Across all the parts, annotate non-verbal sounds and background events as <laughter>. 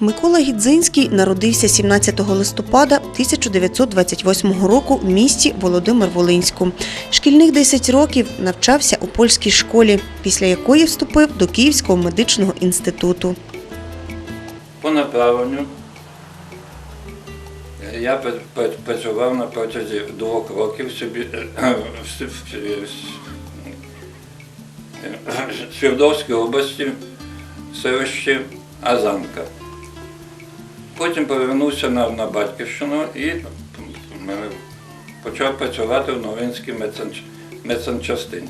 Микола Гідзинський народився 17 листопада 1928 року в місті Володимир Волинську. Шкільних 10 років навчався у польській школі, після якої вступив до Київського медичного інституту. По направленню я пр- пр- працював на протязі двох років в С- в- в Свердловській області, селищі Азанка. Потім повернувся на, на Батьківщину і почав працювати в Новинській медсанч- медсанчастині.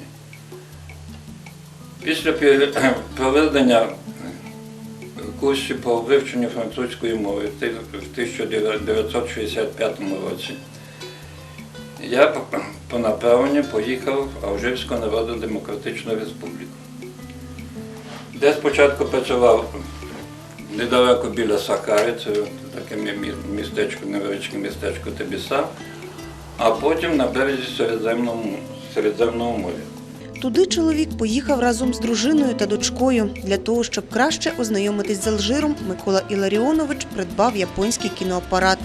Після <clears throat> проведення курсі по вивченню французької мови в 1965 році. Я по направленню поїхав в Алжирську Народно-Демократичну Республіку, де спочатку працював недалеко біля Сахари, це таке мі- мі- містечко, невеличке містечко Тебіса, а потім на березі Середземного, Середземного моря. Туди чоловік поїхав разом з дружиною та дочкою. Для того, щоб краще ознайомитись з Алжиром, Микола Іларіонович придбав японський кіноапарат,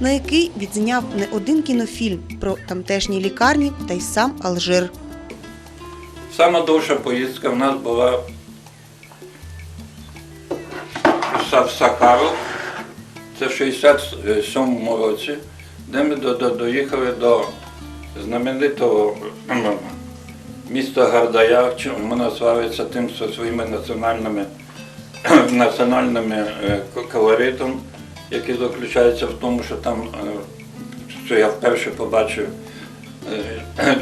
на який відзняв не один кінофільм про тамтешні лікарні та й сам Алжир. Сама довша поїздка в нас була в Са- в Сахару, це в 67-му році, де ми до, до, доїхали до знаменитого міста Гардая, воно славиться тим своїми національними, національними е, колоритом, який заключається в тому, що там, е, що я вперше побачив, е,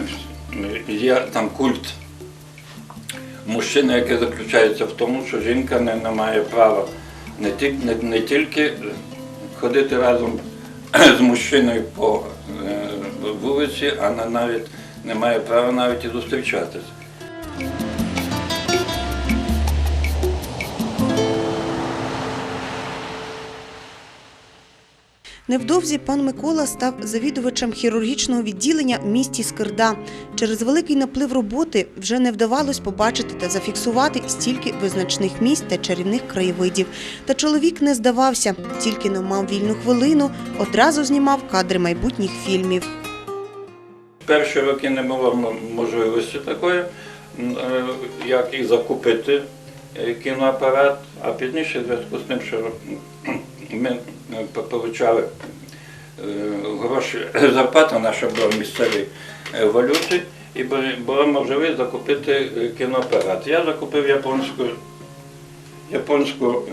є там культ мужчини, який заключається в тому, що жінка не, не має права не, ті, не, не тільки ходити разом <clears throat> з мужчиною по е, вулиці, а на- навіть не має права навіть і зустрічатися. Невдовзі пан Микола став завідувачем хірургічного відділення в місті Скирда. Через великий наплив роботи вже не вдавалось побачити та зафіксувати стільки визначних місць та чарівних краєвидів. Та чоловік не здавався, тільки не мав вільну хвилину, одразу знімав кадри майбутніх фільмів. Перші роки не було можливості такої, е, як і закупити е, кіноапарат, а пізніше зв'язку з тим, що ми е, отримали гроші, зарплата наша була в місцевій е, валюті, і була можливість закупити е, кіноапарат. Я закупив японську, японську е,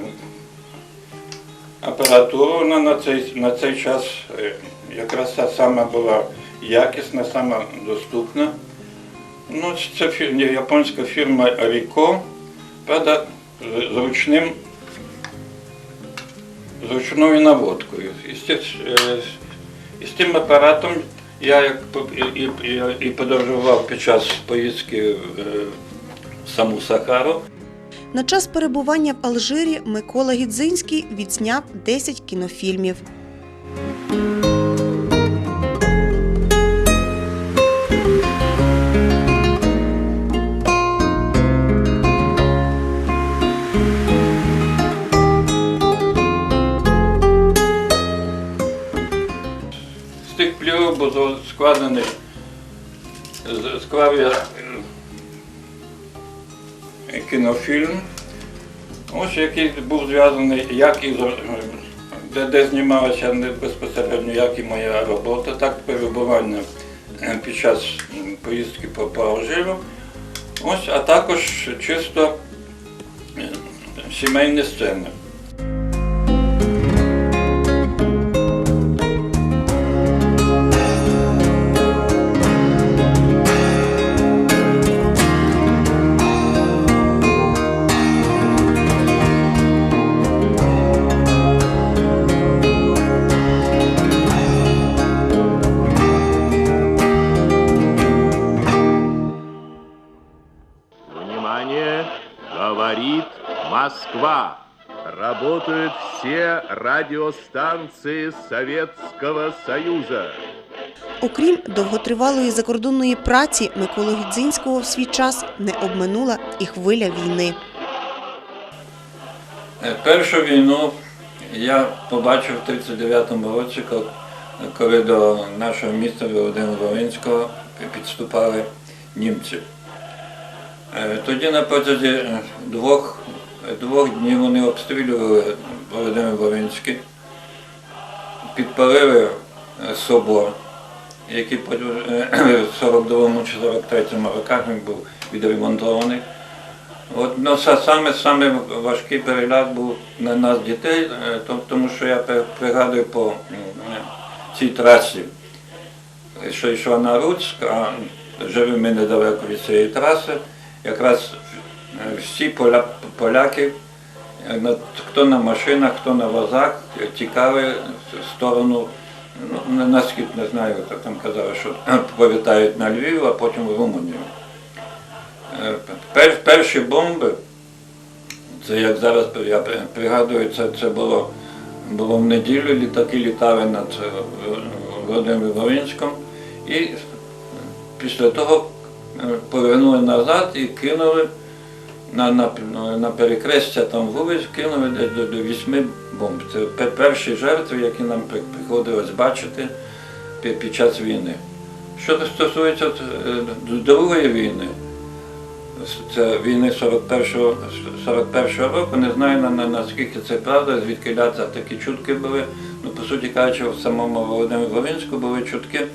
апаратуру вона на цей, на цей час е, якраз та сама була якісна, сама доступна. Ну, це японська фірма Rico, правда, з ручним, з ручною наводкою. І з, тих- е, тим апаратом я як і, і, і, подорожував під час поїздки е, в саму Сахару. На час перебування в Алжирі Микола Гідзинський відзняв 10 кінофільмів. Був складений, склав я е, кінофільм, ось який був зв'язаний, як і де, де знімалася безпосередньо, як і моя робота, так перебування е, під час поїздки по, по Ось, а також чисто е, сімейні сцени. Москва. Работают все радиостанции Советского Союза. Окрім довготривалої закордонної праці, Миколу Гідзинського в свій час не обминула і хвиля війни. Е, Першу війну я побачив в 39-му році, коли до нашого міста Володимира Волинського підступали німці. Е, Тоді на протязі е, двох, двох днів вони обстрілювали Володимир Волинський, підпалили е, собор, який е, в 42-му чи 43-му роках він був відремонтований. От, ну, саме, саме важкий переляк був на нас дітей, е, тому що я пригадую по е, цій трасі, що йшла на Руцьк, а живемо ми недалеко від цієї траси, якраз всі поля, поляки, е, хто на машинах, хто на возах, е, тікали в сторону, ну, на- схід, не знаю, хто там казали, що <laughs> повітають на Львів, а потім в Румунію. Е, пер- перші бомби, це як зараз я пригадую, це, це було, було в неділю, літаки літали над е, Володимиром Волинськом і після того е, повернули назад і кинули на, на, на перекрестя там вулиць, кинули десь до, до вісьми бомб. Це перші жертви, які нам приходилось бачити під, під час війни. Що стосується е, Другої війни, це війни 41-го 41-го року, не знаю на, на, наскільки це правда, звідки ляться такі чутки були. Ну, по суті кажучи, в самому Володимиру Волинську були чутки.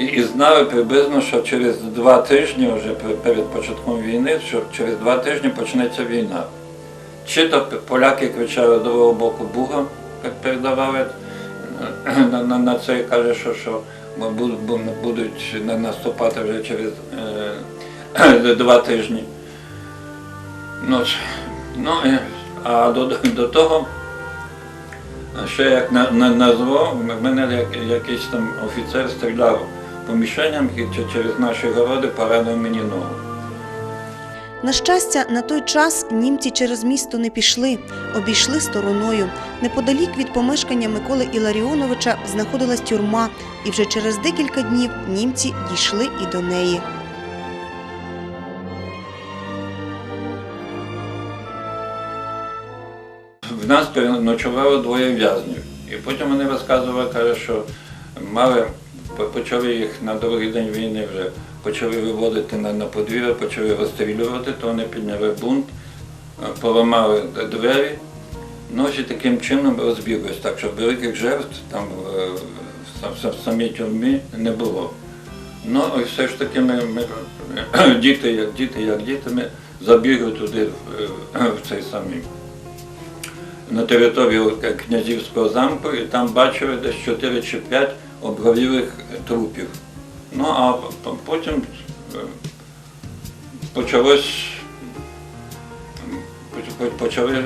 І, знали приблизно, що через два тижні, вже перед початком війни, що через два тижні почнеться війна. Чи то поляки кричали до боку Буга, як передавали <clears throat> на, на, на це і каже, що, що будуть, наступати вже через е, <clears throat> два тижні. Ну, ну, а до, до того, ще як на, на, назвав, мене як, якийсь там офіцер стріляв по мішеням і через наші городи поранив мені ногу. На щастя, на той час німці через місто не пішли, обійшли стороною. Неподалік від помешкання Миколи Іларіоновича знаходилась тюрма, і вже через декілька днів німці дійшли і до неї. В нас переночувало двоє в'язнів. І потім вони розказували, каже, що мали, почали їх на другий день війни вже почали виводити на, на подвір'я, почали розстрілювати, то вони підняли бунт, е, поламали двері. Ну і таким чином розбіглись, так що великих жертв там е, в в самій тюрмі не було. Ну і все ж таки ми, ми <clears throat> діти, як діти, як діти, ми забігли туди в, е, цей самий на територію князівського замку і там бачили десь 4 чи 5 обгорілих трупів. Ну а потім е, почалось почали,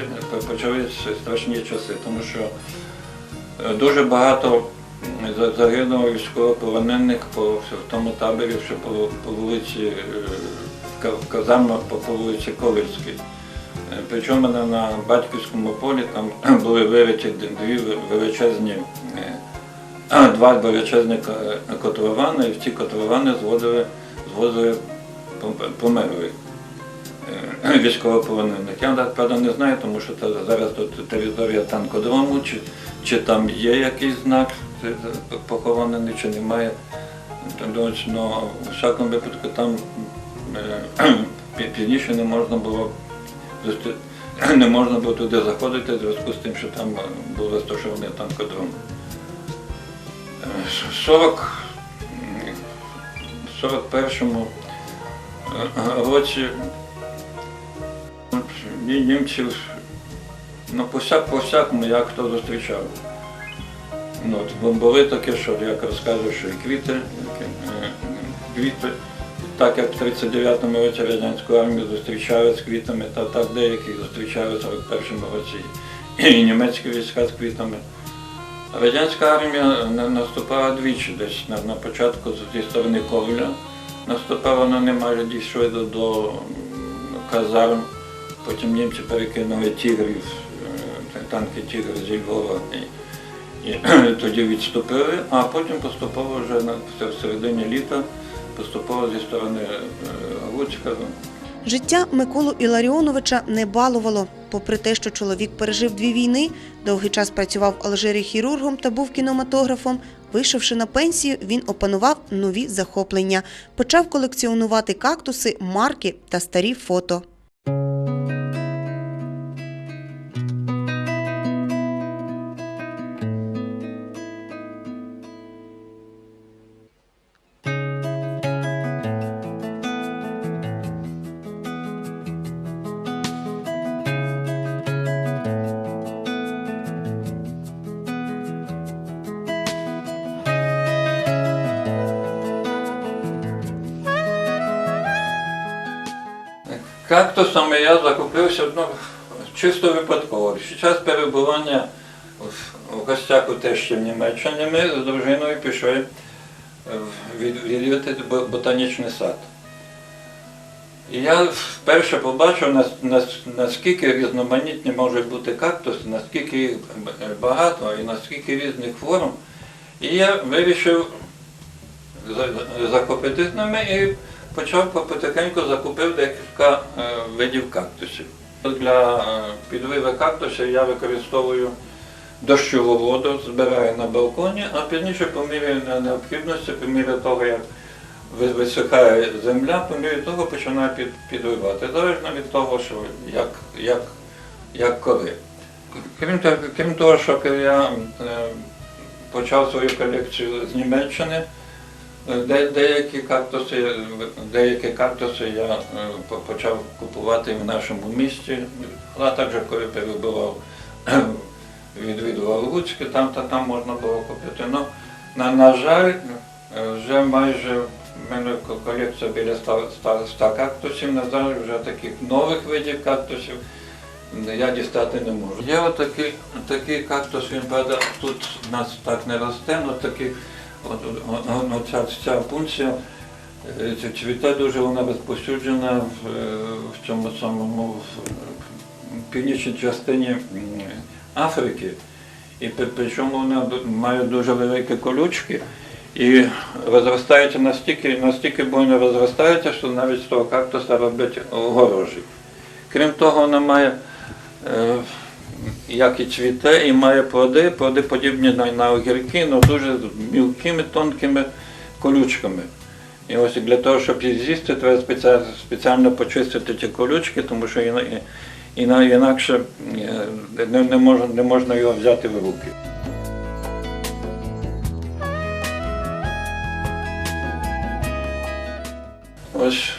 почались страшні часи, тому що е, дуже багато загинуло військовополонених по в тому таборі, що по, по вулиці е, в казармах по, по вулиці Ковальській. Е, Причому на, батьківському полі там <clears throat> були вириті дві величезні, два величезні ко- котловани, і в ці котловани звозили пом- померлих е, <clears throat> військовополонених. Я правда не знаю, тому що це зараз тут територія танкодрому, чи, чи там є якийсь знак похоронений, чи немає. Ну, у всякому випадку там е, <clears throat> пізніше не можна було <clears throat> не можна було туди заходити в зв'язку з тим, що там е, був розташований танкодром. Е, в 40, 41-му е, році німців ну, по, всяк, по як хто зустрічав. Ну, от, таке, що як розказую, що і квіти, е, квіти, так як в 39-му році радянську армію зустрічали з квітами, та так деякі зустрічали в 41-му році і німецькі війська з квітами. Радянська армія наступала двічі десь на, початку зі сторони Ковля. Наступала, вони майже дійшли до, до казарм. Потім німці перекинули тігрів, е, танки тігр зі Львова. І, і <clears throat> тоді відступили, а потім поступово вже на в середині літа поступово зі сторони е, Луцька. Життя Миколу Іларіоновича не балувало. Попри те, що чоловік пережив дві війни, довгий час працював в Алжирі хірургом та був кінематографом. Вийшовши на пенсію, він опанував нові захоплення. Почав колекціонувати кактуси, марки та старі фото. Кактусами я закупився ну, чисто випадково. Під час перебування в- гостях у тещі в Німеччині ми з дружиною пішли в- від- відвідати ботанічний сад. І я вперше побачив, нас- нас- наскільки різноманітні можуть бути кактуси, наскільки їх багато і наскільки різних форм. І я вирішив за- захопитись ними і почав потихеньку закупив декілька е, видів кактусів. Для е, підвиви кактусів я використовую дощову воду, збираю на балконі, а пізніше по мірі необхідності, по мірі того, як висихає земля, по мірі того починаю під, підвивати. Залежно від того, що як, як, як коли. Крім того, крім того, що я е, почав свою колекцію з Німеччини. Де, деякі кактуси, деякі кактуси я е, почав купувати в нашому місті, а також коли перебував, <clears throat> відвідував Луцьк, там та там можна було купити. Ну, на, на жаль, е, вже майже в мене колекція біля 100, 100, 100 кактусів, на жаль, вже таких нових видів кактусів я дістати не можу. Є отакий такий кактус, він правда, тут у нас так не росте, але такий От, ця, ця пункція е, ця цвіте дуже вона розповсюджена в, е, в цьому самому в, в північній частині Африки. І причому вона має дуже великі колючки і розростається настільки, настільки буйно розростається, що навіть з того кактуса роблять огорожі. Крім того, вона має е, як і цвіте, і має плоди, плоди подібні на, на огірки, але дуже мілкими, тонкими колючками. І ось для того, щоб їх з'їсти, треба спеціально, спеціально почистити ті колючки, тому що іна- іна- інакше е, не, не, можна, не можна його взяти в руки. Ось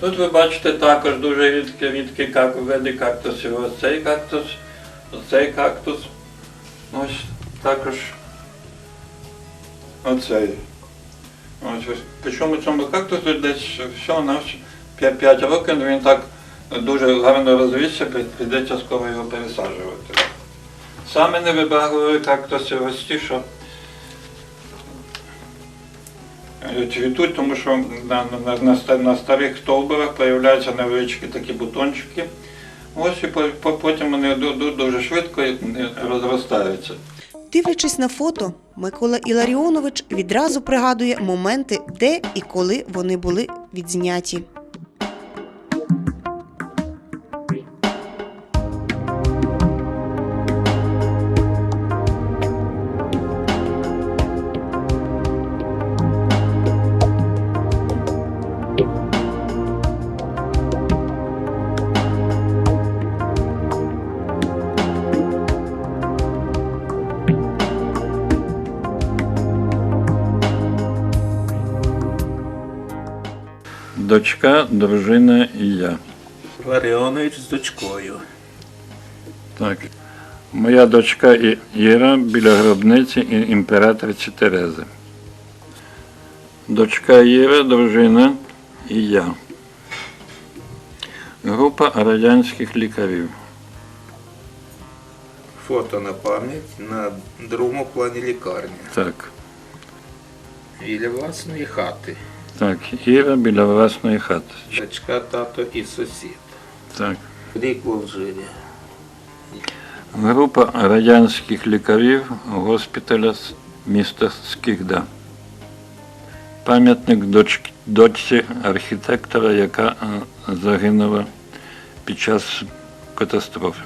тут ви бачите також дуже рідкі, рідкі види кактусів. Ось цей кактус, оцей кактус. Ось також оцей. Ось, ось. Причому цьому кактусу десь всього на 5 років він так дуже гарно розвівся, прийдеться скоро його пересаджувати. Саме невибагливі кактуси ось ті, що цвітуть, тому що на, на, на, старих стовбурах появляються невеличкі такі бутончики. Ось і по- по- потім вони ду- ду- дуже швидко розростаються. Дивлячись на фото, Микола Іларіонович відразу пригадує моменти, де і коли вони були відзняті. Дочка, дружина і я. Ларіонович з дочкою. Так. Моя дочка Іра біля гробниці імператриці Терези. Дочка Іра, дружина і я. Група радянських лікарів. Фото на пам'ять на другому плані лікарні. Так. Біля власної хати. Так, Іра біля власної хати. Дочка, тато і сусід. Так. Рік в Алжирі. Група радянських лікарів госпіталя міста Скігда. Пам'ятник доч- дочці архітектора, яка е, загинула під час катастрофи.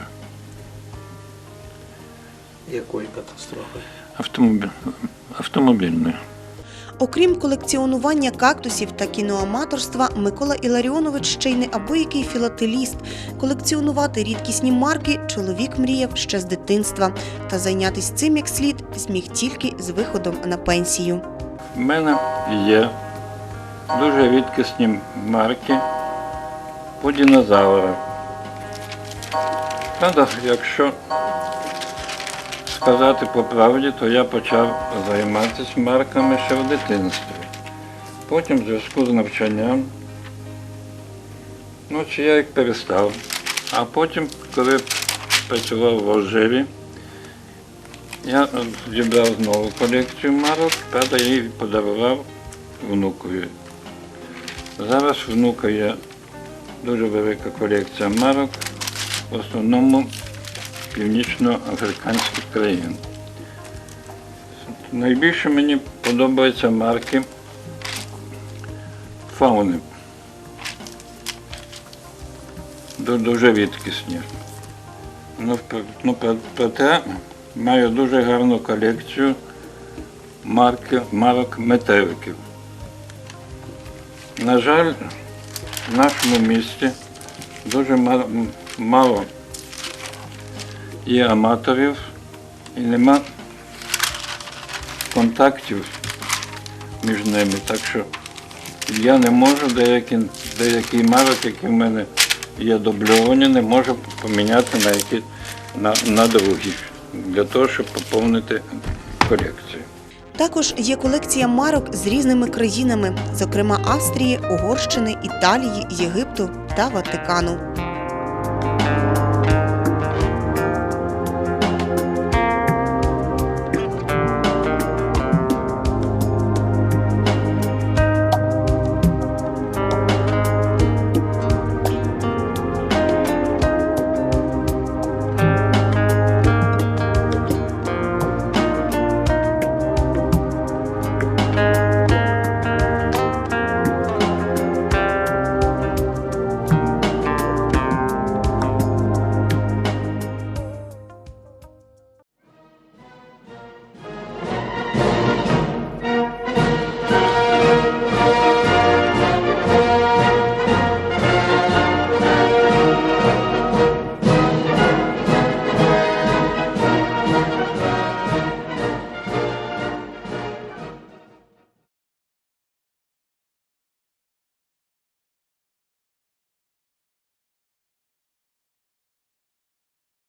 Якої катастрофи? Автомобіль... Автомобільної. Окрім колекціонування кактусів та кіноаматорства, Микола Іларіонович ще й не абиякий філателіст. Колекціонувати рідкісні марки чоловік мріяв ще з дитинства. Та зайнятися цим як слід зміг тільки з виходом на пенсію. У мене є дуже рідкісні марки по динозаврах. Правда, якщо сказати по правді, то я почав займатися марками ще в дитинстві. Потім в зв'язку з навчанням, ну, чи я їх перестав. А потім, коли працював в Алжирі, я зібрав знову колекцію марок, правда, її подарував внукові. Зараз внука є дуже велика колекція марок, в основному північноафриканських країн. Найбільше мені подобаються марки фауни. Дуже рідкісні. Ну, ну, проте маю дуже гарну колекцію марки, марок метеликів. На жаль, в нашому місті дуже ма- мало є аматорів і нема контактів між ними. Так що я не можу деякі, деякі марок, які в мене є дубльовані, не можу поміняти на які на, на другі, для того, щоб поповнити колекцію. Також є колекція марок з різними країнами, зокрема Австрії, Угорщини, Італії, Єгипту та Ватикану.